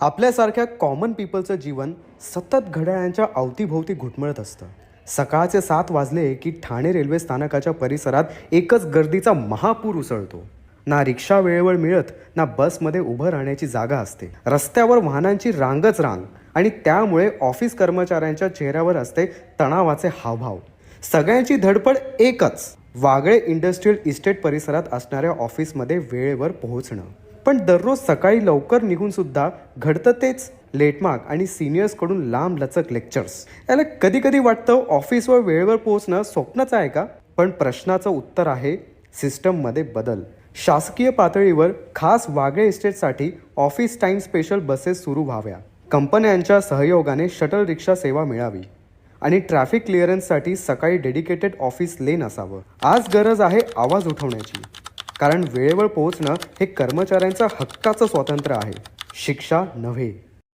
आपल्यासारख्या कॉमन पीपलचं जीवन सतत घड्याळांच्या अवतीभोवती घुटमळत असतं. सकाळचे सात वाजले की ठाणे रेल्वे स्थानकाच्या परिसरात एकच गर्दीचा महापूर उसळतो. ना रिक्षा वेळेवर मिळत ना बसमध्ये उभं राहण्याची जागा असते. रस्त्यावर वाहनांची रांगच रांग आणि त्यामुळे ऑफिस कर्मचाऱ्यांच्या चेहऱ्यावर असते तणावाचे हावभाव. सगळ्यांची धडपड एकच वागळे इंडस्ट्रीयल इस्टेट परिसरात असणाऱ्या ऑफिसमध्ये वेळेवर पोहोचणं. पण दररोज सकाळी लवकर निघून सुद्धा घडतं तेच लेटमार्क आणि सिनियर्सकडून लांब लचक लेक्चर्स याला कधी कधी वाटतं ऑफिसवर वेळेवर पोहोचणं स्वप्नच आहे का? पण प्रश्नाचं उत्तर आहे सिस्टममध्ये बदल. शासकीय पातळीवर खास वागळे इस्टेटसाठी ऑफिस टाईम स्पेशल बसेस सुरू व्हाव्या. कंपन्यांच्या सहयोगाने शटल रिक्षा सेवा मिळावी. आणि ट्रॅफिक क्लिअरन्ससाठी सकाळी डेडिकेटेड ऑफिस लेन असावं. आज गरज आहे आवाज उठवण्याची. कारण वेळेवर पोहोचणं हे कर्मचाऱ्यांचं हक्काचं स्वातंत्र्य आहे. शिक्षा नव्हे.